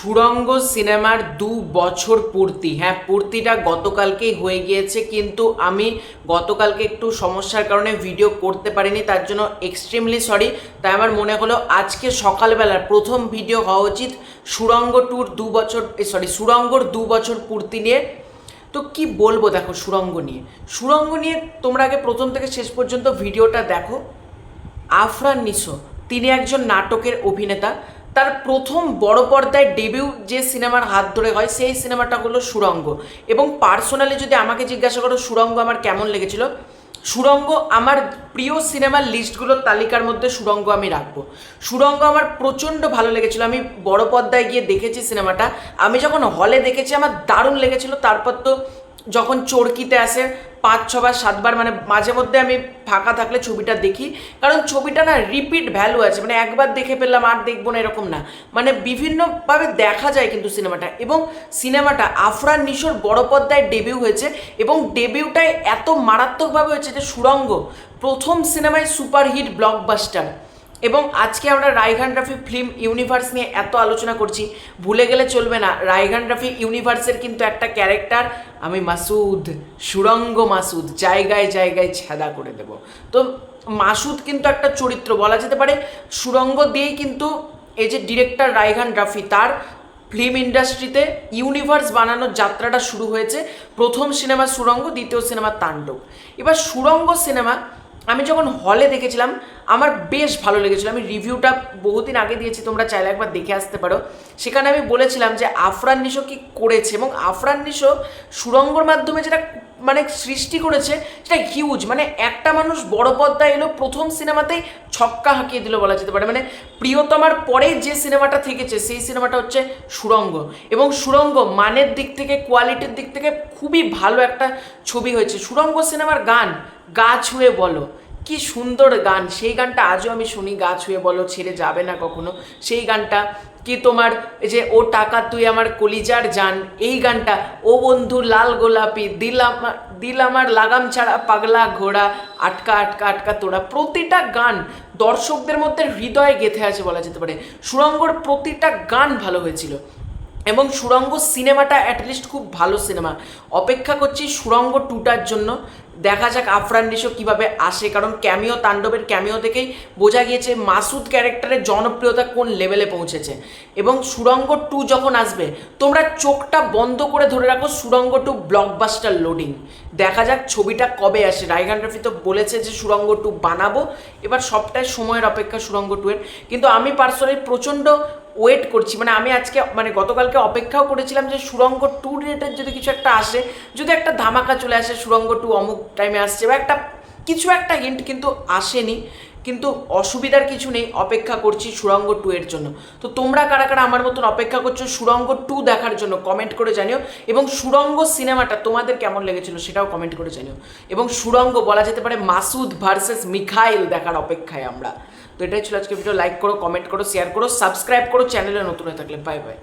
সুরঙ্গ সিনেমার দু বছর পূর্তি। হ্যাঁ পূর্তিটা গতকালকেই হয়ে গিয়েছে, কিন্তু আমি গতকালকে একটু সমস্যার কারণে ভিডিও করতে পারিনি, তার জন্য এক্সট্রিমলি সরি তাই আমার মনে হলো আজকে সকালবেলার প্রথম ভিডিও হওয়া উচিত সুরঙ্গ ট্যুর দু বছর সরি সুরঙ্গর দু বছর পূর্তি নিয়ে। তো কি বলব দেখো সুরঙ্গ নিয়ে। সুরঙ্গ নিয়ে তোমরা আগে প্রথম থেকে শেষ পর্যন্ত ভিডিওটা দেখো। আফরান নিশো, তিনি একজন নাটকের অভিনেতা। তার প্রথম বড় পর্দায় ডেবিউ যে সিনেমার হাত ধরে হয়, সেই সিনেমাটা হলো সুরঙ্গ। এবং পার্সোনালি যদি আমাকে জিজ্ঞাসা করো, সুরঙ্গ আমার কেমন লেগেছিল? সুরঙ্গ আমার প্রিয় সিনেমার লিস্টগুলোর তালিকার মধ্যে সুরঙ্গ আমি রাখব। সুরঙ্গ আমার প্রচণ্ড ভালো লেগেছিল। আমি বড় পর্দায় গিয়ে দেখেছি সিনেমাটা। আমি যখন হলে দেখেছি, আমার দারুণ লেগেছিল। তারপর তো যখন চরকিতে আসে, পাঁচ ছবার সাতবার মানে মাঝে মধ্যে আমি ফাঁকা থাকলে ছবিটা দেখি। কারণ ছবিটা না রিপিট ভ্যালু আছে মানে একবার দেখে ফেললাম আর দেখব না এরকম না। মানে বিভিন্নভাবে দেখা যায় কিন্তু সিনেমাটা। এবং সিনেমাটা আফরান নিশোর বড় পর্দায় ডেবিউ হয়েছে এবং ডেবিউটাই এত মারাত্মকভাবে হয়েছে যে সুরঙ্গ প্রথম সিনেমায় সুপারহিট ব্লকবাস্টার এবং আজকে আমরা রায়ঘান রাফি ফিল্ম ইউনিভার্স নিয়ে এত আলোচনা করছি। ভুলে গেলে চলবে না। রায়ঘান রাফি ইউনিভার্সের কিন্তু একটা ক্যারেক্টার আমি মাসুদ, সুরঙ্গ মাসুদ, জায়গায় জায়গায় ছেদা করে দেব। তো মাসুদ কিন্তু একটা চরিত্র বলা যেতে পারে। সুরঙ্গ দিয়েই কিন্তু এই যে ডিরেক্টর রায়ঘান রাফি, তার ফিল্ম ইন্ডাস্ট্রিতে ইউনিভার্স বানানোর যাত্রাটা শুরু হয়েছে। প্রথম সিনেমা সুরঙ্গ, দ্বিতীয় সিনেমা তাণ্ডব। এবার সুরঙ্গ সিনেমা আমি যখন হলে দেখেছিলাম, আমার বেশ ভালো লেগেছিল। আমি রিভিউটা বহুদিন আগে দিয়েছি, তোমরা চাইলে একবার দেখে আসতে পারো। সেখানে আমি বলেছিলাম যে আফরান নিশো কী করেছে এবং আফরান নিশো সুরঙ্গর মাধ্যমে যেটা মানে সৃষ্টি করেছে, সেটা হিউজ মানে একটা মানুষ বড় পর্দায় এলো, প্রথম সিনেমাতেই ছক্কা হাঁকিয়ে দিল বলা যেতে পারে। মানে প্রিয়তমার পরে যে সিনেমাটা থেকেছে, সেই সিনেমাটা হচ্ছে সুরঙ্গ। এবং সুরঙ্গ মানের দিক থেকে, কোয়ালিটির দিক থেকে খুবই ভালো একটা ছবি হয়েছে। সুরঙ্গ সিনেমার গান, গা ছুঁয়ে বলো। কি সুন্দর গান। সেই গানটা আজও আমি শুনি, গা ছুঁয়ে বলো, ছেড়ে যাবে না কখনো। সেই গানটা, কি তোমার যে, ও টাকা, তুই আমার কলিজার জান। এই গানটা, ও বন্ধু, লাল গোলাপি দিল আমার দিল আমার লাগাম ছাড়া পাগলা ঘোড়া। আটকা আটকা আটকা তোরা প্রতিটা গান দর্শকদের মধ্যে হৃদয়ে গেঁথে আছে বলা যেতে পারে। সুরঙ্গর প্রতিটা গান ভালো হয়েছিল। এবং সুরঙ্গ সিনেমাটা অ্যাটলিস্ট খুব ভালো সিনেমা। অপেক্ষা করছি সুরঙ্গ টুটার জন্য। দেখা যাক আফরান নিশো কীভাবে আসে, কারণ ক্যামিও তাণ্ডবের ক্যামিও থেকেই বোঝা গিয়েছে মাসুদ ক্যারেক্টারের জনপ্রিয়তা কোন লেভেলে পৌঁছেছে। এবং সুরঙ্গ টু যখন আসবে, তোমরা চোখটা বন্ধ করে ধরে রাখো সুরঙ্গ টু ব্লকবাস্টার লোডিং দেখা যাক ছবিটা কবে আসে। রায়গান রফি তো বলেছে যে সুরঙ্গ টু বানাবো। এবার সবটাই সময়ের অপেক্ষা সুরঙ্গ টু এর কিন্তু আমি পার্সোনালি প্রচণ্ড ওয়েট করছি। মানে আমি আজকে মানে গতকালকে অপেক্ষাও করেছিলাম যে সুরঙ্গ টু রিলেটেড যদি কিছু একটা আসে, যদি একটা ধামাকা চলে আসে সুরঙ্গ টু অমুক টাইমে আসছে, বা একটা, কিছু একটা হিন্ট কিন্তু আসেনি। কিন্তু অসুবিধার কিছু নেই, অপেক্ষা করছি সুরঙ্গ টু এর জন্য। তো তোমরা কারা কারা আমার মতন অপেক্ষা করছ সুরঙ্গ টু দেখার জন্য কমেন্ট করে জানিও। এবং সুরঙ্গ সিনেমাটা তোমাদের কেমন লেগেছিল সেটাও কমেন্ট করে জানিও। এবং সুরঙ্গ বলা যেতে পারে মাসুদ ভার্সেস মিখাইল দেখার অপেক্ষায় আমরা। তো এটাই ছিল আজকে ভিডিও লাইক করো কমেন্ট করো শেয়ার করো সাবস্ক্রাইব করো চ্যানেলে নতুন হয়ে থাকলে। Bye bye